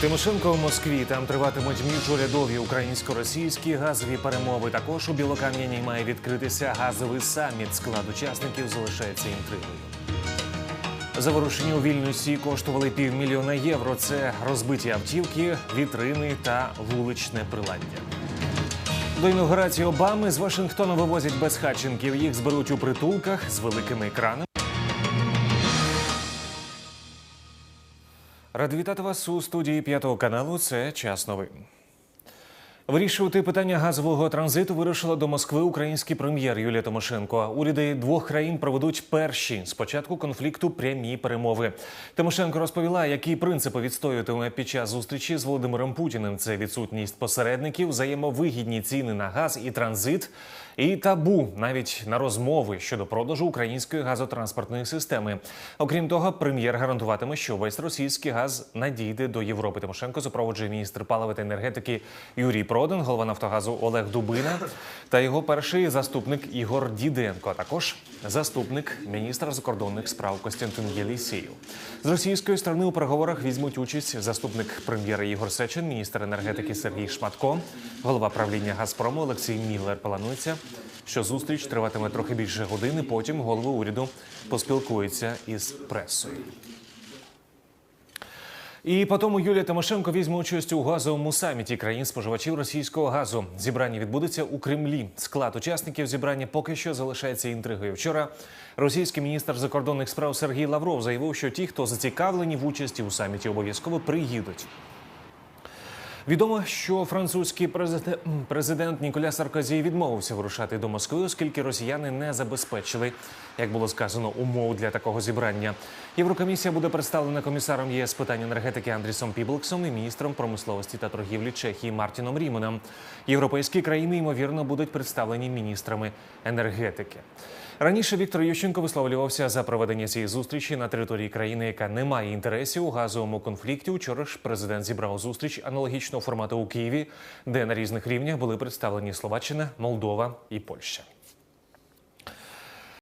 Тимошенко в Москві там триватимуть міжурядові українсько-російські газові перемови. Також у Білокам'яній має відкритися газовий саміт. Склад учасників залишається інтригою. Заворушення у Вільнюсі коштували півмільйона євро. Це розбиті автівки, вітрини та вуличне приладдя. До інаугурації Обами з Вашингтона вивозять безхатченків. Їх зберуть у притулках з великими екранами. Ради вітати вас у студії п'ятого каналу. Це час новин. Вирішувати питання газового транзиту вирушила до Москви український прем'єр Юлія Тимошенко. Уряди двох країн проведуть перші з початку конфлікту прямі перемови. Тимошенко розповіла, які принципи відстоюватиме під час зустрічі з Володимиром Путіним. Це відсутність посередників, взаємовигідні ціни на газ і транзит, і табу навіть на розмови щодо продажу української газотранспортної системи. Окрім того, прем'єр гарантуватиме, що весь російський газ надійде до Європи. Тимошенко супроводжує міністр палива та енергетики Юрій Продан, голова Нафтогазу Олег Дубина та його перший заступник Ігор Діденко, а також заступник міністра закордонних справ Костянтин Єлісєєв. З російської сторони у переговорах візьмуть участь заступник прем'єра Ігор Сечин, міністр енергетики Сергій Шматко, голова правління Газпрому Олексій Міллер. Планується, що зустріч триватиме трохи більше години. Потім голови уряду поспілкуються із пресою. І потім Юлія Тимошенко візьме участь у газовому саміті країн споживачів російського газу. Зібрання відбудеться у Кремлі. Склад учасників зібрання поки що залишається інтригою. Вчора російський міністр закордонних справ Сергій Лавров заявив, що ті, хто зацікавлені в участі у саміті, обов'язково приїдуть. Відомо, що французький президент, Ніколя Саркозі відмовився вирушати до Москви, оскільки росіяни не забезпечили, як було сказано, умов для такого зібрання. Єврокомісія буде представлена комісаром ЄС питань енергетики Андрісом Піблексом і міністром промисловості та торгівлі Чехії Мартіном Ріменом. Європейські країни ймовірно будуть представлені міністрами енергетики. Раніше Віктор Ющенко висловлювався за проведення цієї зустрічі на території країни, яка не має інтересів у газовому конфлікті. Учора ж президент зібрав зустріч аналогічного формату у Києві, де на різних рівнях були представлені Словаччина, Молдова і Польща.